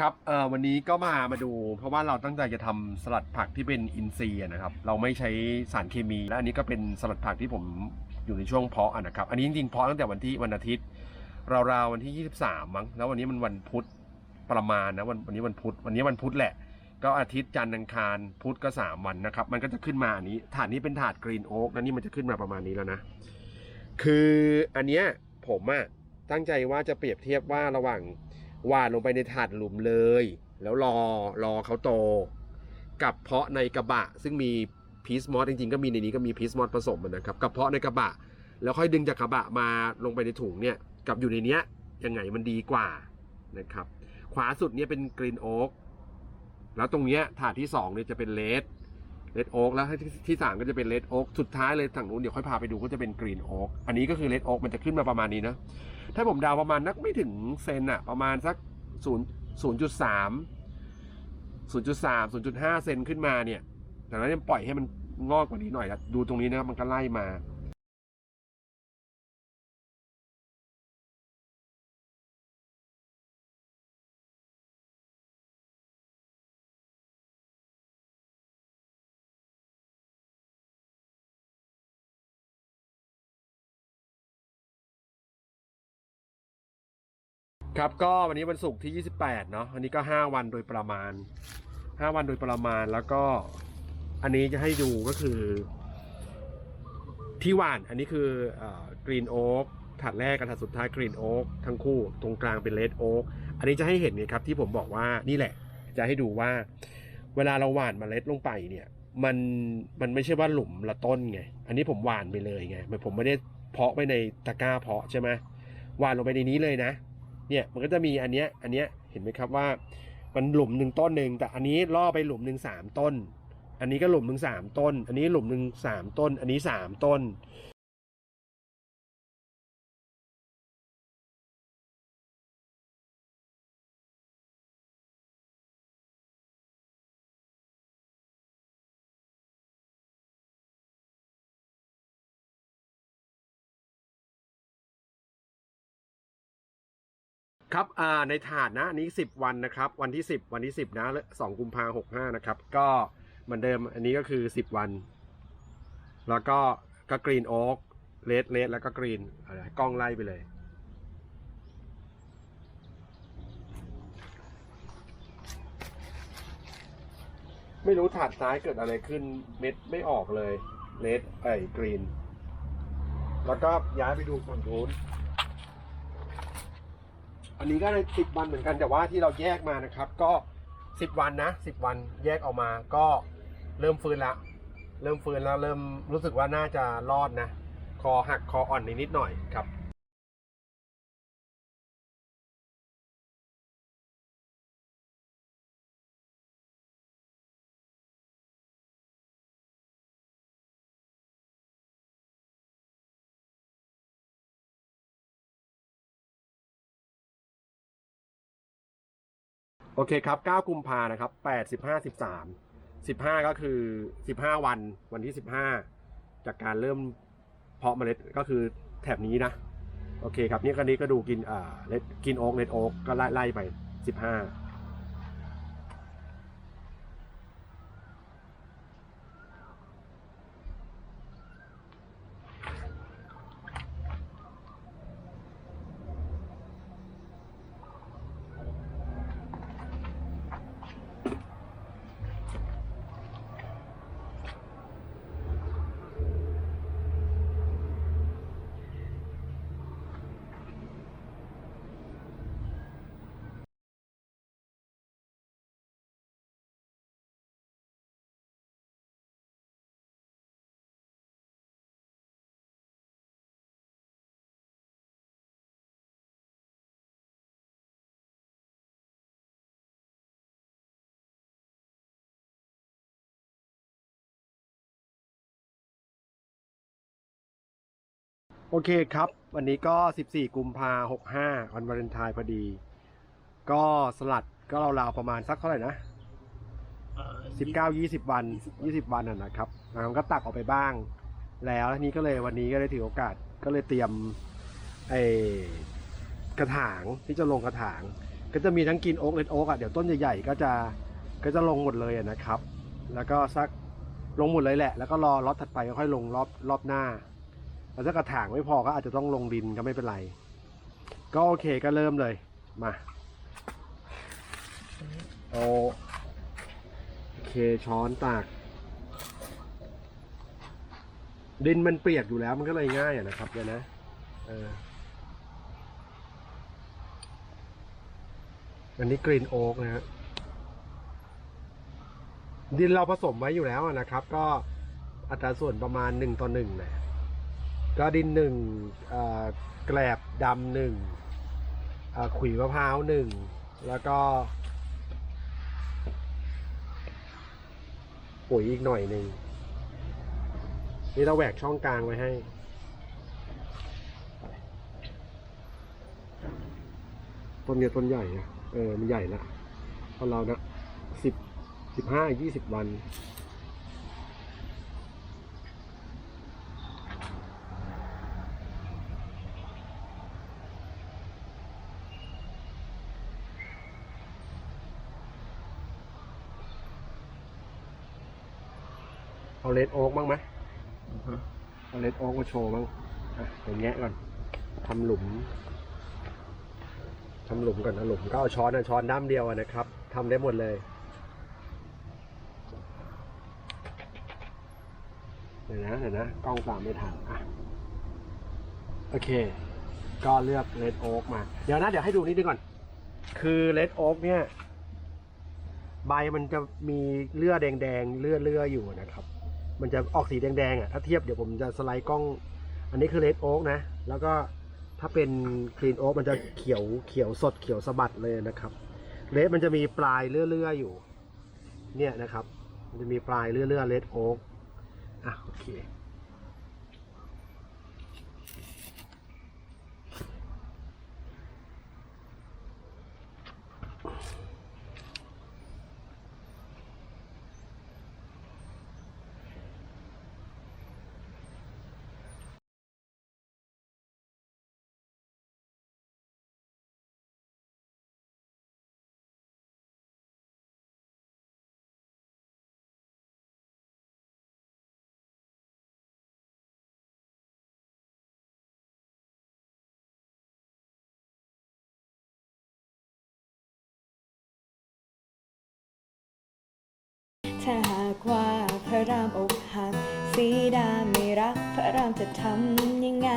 ครับเอ่อวันนี้ก็มามาดู เพราะว่าเราตั้งใจจะทำสลัดผักที่เป็นอินทรีย์นะครับ เราไม่ใช้สารเคมี และอันนี้ก็เป็นสลัดผักที่ผมอยู่ในช่วงเพาะอะนะครับ อันนี้จริงๆเพาะตั้งแต่วันที่วันอาทิตย์ราวๆวันที่ 23 มั้งแล้ววันนี้มันวันพุธประมาณนะวันวันนี้วันพุธวันนี้วันพุธแหละ ก็อาทิตย์จันทร์อังคารพุธก็ 3 วันนะครับ มันก็จะขึ้นมาอันนี้ถาดนี้เป็นถาดกรีนโอ๊กแล้วนี่มันจะขึ้นมาประมาณนี้แล้วนะ คืออันเนี้ยผมอะตั้งใจว่าจะเปรียบเทียบว่าระหว่าง หวานลงไปในถาดหลุมเลย แล้วรอรอเขาโต กับเพาะในกระบะ ซึ่งมีพีซมอสจริงๆก็มีในนี้ก็มีพีซมอสผสมนะครับกับเพาะในกระบะ แล้วค่อยดึงจากกระบะมาลงไปในถุงเนี่ยกับอยู่ในเนี้ยยังไงมันดีกว่านะครับ ขวาสุดเนี่ยเป็นกรีนโอ๊กแล้วตรงเนี้ยถาดที่สองเนี่ยจะเป็นเลด เลดโอ๊กแล้วที่ที่สามก็จะเป็นเลดโอ๊กสุดท้ายเลยฝั่งนู้นเดี๋ยวค่อยพาไปดูก็จะเป็นกรีนโอ๊กอันนี้ก็คือเลดโอ๊กมันจะขึ้นมาประมาณนี้นะ ถ้าผมดาวประมาณนักไม่ถึงเซนอะประมาณสักศูนย์ศูนย์จุดสามศูนย์จุดสามศูนย์จุดห้าเซนขึ้นมาเนี่ยแต่นั้นปล่อยให้มันงอกกว่านี้หน่อยดูตรงนี้นะครับมันก็ไล่มา ครับก็วันนี้วันศุกร์ที่ 28 เนาะอันนี้ก็ 5 วันโดยประมาณ 5 วันโดยประมาณแล้วก็อันนี้จะให้ดูก็คือ ที่หวานอันนี้คือกรีนโอ๊กถัดแรกกับถัดสุดท้ายกรีนโอ๊กทั้งคู่ตรงกลางเป็นเลดโอ๊กอันนี้จะให้เห็นเนี่ยครับที่ผมบอกว่านี่แหละ จะให้ดูว่า เวลาเราหว่านมเมล็ดลงไปเนี่ย มันมันไม่ใช่ว่าหลุมละต้นไง อันนี้ผมหว่านไปเลยไงผมไม่ได้เพาะไปในตะกร้าเพาะใช่ไหมหว่านลงไปในนี้เลยนะ เนี่ยมันก็จะมีอันเนี้ยอันเนี้ยเห็นไหมครับว่ามันหลุมหนึ่งต้นหนึ่งแต่อันนี้ล่อไปหลุมหนึ่งสามต้น อันนี้ก็หลุมหนึ่งสามต้น อันนี้หลุมหนึ่งสามต้น อันนี้สามต้น ครับอ่าในถาดนะนี้ 10 วันนะครับ วันที่ 10 วันที่ 10 นะสองกุมภาหกห้านะครับ ก็เหมือนเดิมอันนี้ก็คือ 10 วัน แล้วก็ก็กรีนโอ๊กเลดเลดแล้วก็กรีนอะไรกล้องไล่ไปเลย ไม่รู้ถาดซ้ายเกิดอะไรขึ้นเม็ดไม่ออกเลยเลดไอ้กรีน แล้วก็ย้ายไปดูฝั่งนู้น อันนี้ก็ในสิบวันเหมือนกันแต่ว่าที่เราแยกมานะครับ ก็สิบวันนะสิบวันแยกออกมาก็เริ่มฟื้นละ เริ่มฟื้นแล้วเริ่มรู้สึกว่าน่าจะรอดนะ คอหักคออ่อนนิดหน่อยครับ โอเคครับ 9 กุมภานะครับ 8 15 13 15 ก็คือ 15 วัน วันที่ 15 จากการเริ่มเพาะเมล็ดก็คือแถบนี้นะ โอเคครับ นี่ก็นี้ก็ดูกินอ่าเลดกินโอ๊กเลดโอ๊กก็ไล่ไล่ไป 15 โอเคครับ วันนี้ก็ 14 กุมภา65วันวาเลนไทน์พอดี ก็สลัดก็ราวๆประมาณสักเท่าไหร่นะ 19 20 วัน 20 วันน่ะนะครับแล้วมันก็ตักออกไปบ้าง แล้วทีนี้ก็เลยวันนี้ก็เลยถือโอกาสก็เลยเตรียมไอ้กระถางที่จะลงกระถาง ก็จะมีทั้งกินโอ๊กเลดโอ๊กอะเดี๋ยวต้นใหญ่ๆก็จะก็จะลงหมดเลยนะครับ แล้วก็สักลงหมดเลยแหละ แล้วก็รอล็อตถัดไปก็ค่อยลงรอบรอบหน้า แล้วถ้ากระถางไม่พอก็อาจจะต้องลงดินก็ไม่เป็นไร ก็โอเคก็เริ่มเลย มาเอาโอเคช้อนตาก ดินมันเปียกอยู่แล้วมันก็เลยง่ายอะนะครับเดี๋ยวนะเอออันนี้กรีนโอ๊กนะฮะดินเราผสมไว้อยู่แล้วนะครับ ก็อัตราส่วนประมาณหนึ่งต่อหนึ่งนะ ก็ดินหนึ่งแกลบดำหนึ่งขุยมะพร้าวหนึ่งแล้วก็ปุ๋ยอีกหน่อยหนึ่งนี่เราแหวกช่องกลางไว้ให้ ต้นเนี้ยต้นใหญ่อะเออ มันใหญ่ละตอนเรานะสิบสิบห้ายี่สิบวัน เอาเลดโอ๊กบ้างไหมเอาเลดโอ๊กมาโชว์บ้างอะอย่างเงี้ยก่อนทำหลุมทำหลุมก่อนนะหลุมก็เอาช้อนนะช้อนด้ามเดียวอะนะครับทำได้หมดเลยเดี๋ยวนะเดี๋ยวนะกล้องตามไม่ทันอะโอเค ก็เลือกเลดโอ๊กมา เดี๋ยวนะ เดี๋ยวให้ดูนิดนึงก่อน คือเลดโอ๊กเนี่ย ใบมันจะมีเลือดแดงๆเลือดเลืออยู่นะครับ มันจะออกสีแดงๆอะถ้าเทียบเดี๋ยวผมจะสไลด์กล้อง อันนี้คือเลดโอ๊กนะ แล้วก็ถ้าเป็นคลีนโอ๊กมันจะเขียวเขียวสดเขียวสะบัดเลยนะครับเลดมันจะมีปลายเลื่อยๆอยู่ เนี่ยนะครับ มันจะมีปลายเลื่อยๆเลดโอ๊กอะโอเค ถ้าหากว่าพระรามอกหักสีดาไม่รัก พระรามจะทำยังไง